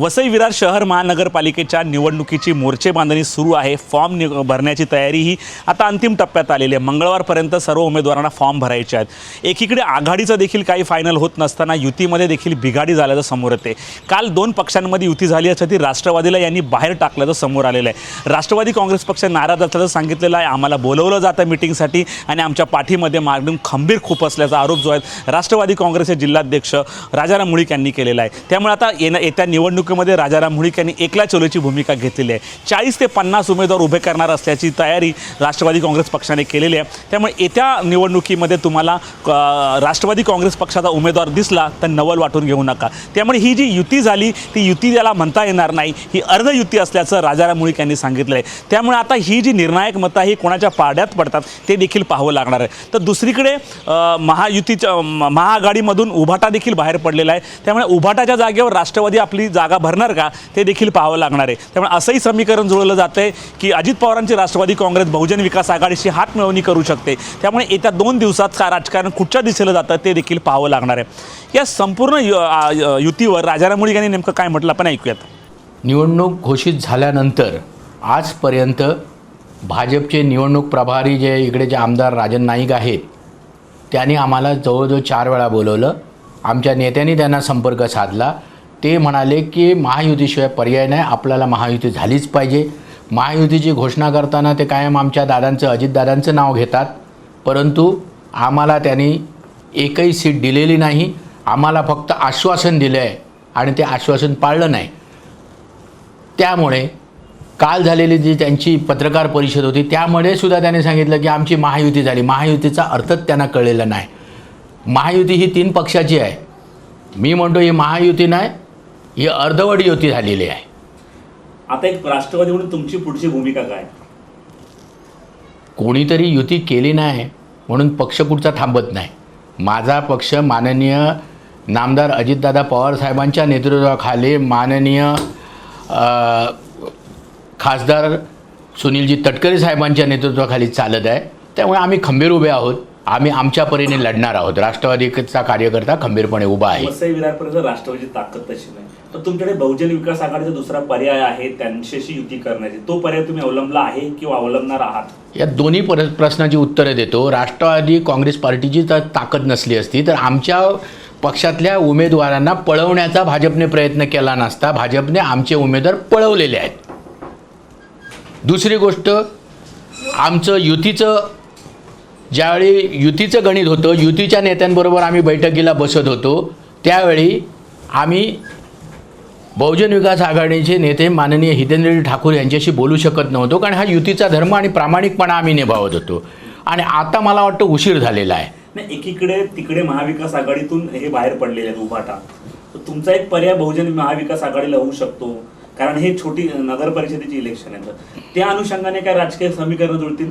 वसई विरार शहर महानगरपालिकेच्या निवडणुकीची मोर्चे बांधणी सुरू आहे. फॉर्म नि भरण्याची तयारी ही आता अंतिम टप्प्यात आलेली आहे. मंगळवारपर्यंत सर्व उमेदवारांना फॉर्म भरायचे आहेत. एकीकडे आघाडीचं देखील काही फायनल होत नसताना युतीमध्ये देखील बिघाडी झाल्याचं समोर येते. काल दोन पक्षांमध्ये युती झाली असं ती राष्ट्रवादीला यांनी बाहेर टाकल्याचं समोर आलेलं आहे. राष्ट्रवादी काँग्रेस पक्ष नाराज असल्याचं सांगितलेलं आहे. आम्हाला बोलवलं जातं मिटिंगसाठी आणि आमच्या पाठीमध्ये मागून खंबीर खूप असल्याचा आरोप जो आहे राष्ट्रवादी काँग्रेसचे जिल्हाध्यक्ष राजाराम मुळीक यांनी केलेला आहे. त्यामुळे आता येणं येत्या निवडणुकीमध्ये राजाराम मुळीक यांनी एकला चलोची भूमिका घेतलेली आहे. चाळीस ते पन्नास उमेदवार उभे करणार असल्याची तयारी राष्ट्रवादी काँग्रेस पक्षाने केलेली आहे. त्यामुळे येत्या निवडणुकीमध्ये तुम्हाला राष्ट्रवादी काँग्रेस पक्षाचा उमेदवार दिसला तर नवल वाटून घेऊ नका. त्यामुळे ही जी युती झाली ती युती ज्याला म्हणता येणार नाही. ही अर्ध युती असल्याचं राजाराम मुळीक यांनी सांगितलं आहे. त्यामुळे आता ही जी निर्णायक मतं ही कोणाच्या पाड्यात पडतात ते देखील पाहावं लागणार आहे. तर दुसरीकडे महायुतीच्या महाआघाडीमधून उभाटा देखील बाहेर पडलेला आहे. त्यामुळे उभाटाच्या जागेवर राष्ट्रवादी आपली जागा भरणार का? ते देखील पाहावं लागणार आहे. त्यामुळे असंही समीकरण जुळवलं जातं आहे की अजित पवारांची राष्ट्रवादी काँग्रेस बहुजन विकास आघाडीशी हात मिळवणी करू शकते. त्यामुळे येत्या दोन दिवसात का राजकारण कुठच्या दिशेला जातं ते देखील पाहावं लागणार आहे. या संपूर्ण यु- युतीवर राजाराम यांनी नेमकं काय म्हटलं? आपण ऐकूयात. निवडणूक घोषित झाल्यानंतर आजपर्यंत भाजपचे निवडणूक प्रभारी जे इकडे जे आमदार राजन नाईक आहेत त्यांनी आम्हाला जवळजवळ चार वेळा बोलवलं. आमच्या नेत्यांनी त्यांना संपर्क साधला. ते म्हणाले की महायुतीशिवाय पर्याय नाही आपल्याला महायुती झालीच पाहिजे. महायुतीची घोषणा करताना ते कायम आमच्या दादांचं अजितदादांचं नाव घेतात. परंतु आम्हाला त्यांनी एकही सीट दिलेली नाही. आम्हाला फक्त आश्वासन दिलं आहे आणि ते आश्वासन पाळलं नाही. त्यामुळे काल झालेली जी त्यांची पत्रकार परिषद होती त्यामुळे सुद्धा त्याने सांगितलं की आमची महायुती झाली. महायुतीचा अर्थच त्यांना कळलेला नाही. महायुती ही तीन पक्षाची आहे. मी म्हणतो ही महायुती नाही ही अर्धवट युती झालेली आहे. आता एक राष्ट्रवादी म्हणून तुमची पुढची भूमिका काय? कोणीतरी युती केली नाही म्हणून पक्ष कुठचा थांबत नाही. माझा पक्ष माननीय नामदार अजितदादा पवार साहेबांच्या नेतृत्वाखाली माननीय खासदार सुनीलजी तटकरे साहेबांच्या नेतृत्वाखाली चालत आहे. त्यामुळे आम्ही खंबीर उभे आहोत. आम्ही आमच्या परीने लढणार आहोत. राष्ट्रवादीचा कार्यकर्ता खंबीरपणे उभा आहे. वसई विरारपर्यंत राष्ट्रवादी ताकद तशी नाही. तर तुमच्याकडे बहुजन विकास आघाडीचा दुसरा पर्याय आहे त्यांच्याशी युती करण्याची. तो पर्याय तुम्ही अवलंबला आहे किंवा अवलंबणार आहात? या दोन्ही पर प्रश्नाची उत्तरं देतो. राष्ट्रवादी काँग्रेस पार्टीची तर ताकद नसली असती तर आमच्या पक्षातल्या उमेदवारांना पळवण्याचा भाजपने प्रयत्न केला नसता. भाजपने आमचे उमेदवार पळवलेले आहेत. दुसरी गोष्ट आमचं युतीचं ज्यावेळी युतीचं गणित होतं युतीच्या नेत्यांबरोबर आम्ही बैठकीला बसत होतो त्यावेळी आम्ही बहुजन विकास आघाडीचे नेते माननीय हितेंद्र ठाकूर यांच्याशी बोलू शकत नव्हतो कारण हा युतीचा धर्म आणि प्रामाणिकपणा आम्ही निभावत होतो. आणि आता मला वाटतं उशीर झालेला आहे. नाही एकीकडे तिकडे महाविकास आघाडीतून हे बाहेर पडलेले आहेत उभाटा तर तुमचा एक पर्याय बहुजन महाविकास आघाडीला होऊ शकतो कारण हे छोटी नगर परिषदेची इलेक्शन आहे. त्या अनुषंगाने काय राजकीय समीकरण जुळतील?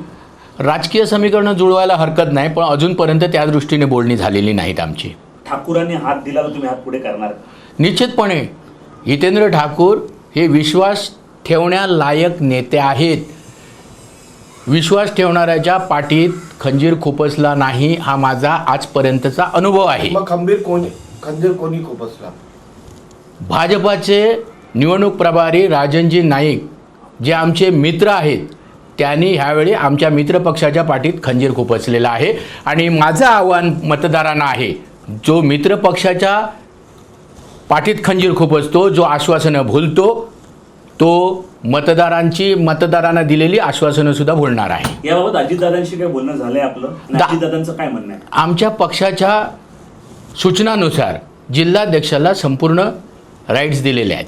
राजकीय समीकरणं जुळवायला हरकत नाही पण अजूनपर्यंत त्या दृष्टीने बोलणी झालेली नाहीत आमची. ठाकूरांनी हात दिला तर तुम्ही हात पुढे करणार निश्चितपणे हितेंद्र ठाकूर हे विश्वास ठेवण्यालायक नेते आहेत. विश्वास ठेवणाऱ्याच्या पाठीत खंजीर खुपसला नाही हा माझा आजपर्यंतचा अनुभव आहे. मग खंबीर कोणी खंजीर कोणी खुपसला? भाजपाचे निवडणूक प्रभारी राजनजी नाईक जे आमचे मित्र आहेत त्यांनी ह्यावेळी आमच्या मित्रपक्षाच्या पाठीत खंजीर खुपसलेला आहे. आणि माझं आव्हान मतदारांना आहे जो मित्रपक्षाच्या पाठीत खंजीर खुपसतो जो आश्वासनं भुलतो तो मतदारांची मतदारांना दिलेली आश्वासनं सुद्धा भुलणार आहे. याबाबत अजितदादांशी काय बोलणं झालंय आपलं? अजितदादांचं काय म्हणणं आहे? आमच्या पक्षाच्या सूचनानुसार जिल्हाध्यक्षाला संपूर्ण राईट्स दिलेले आहेत.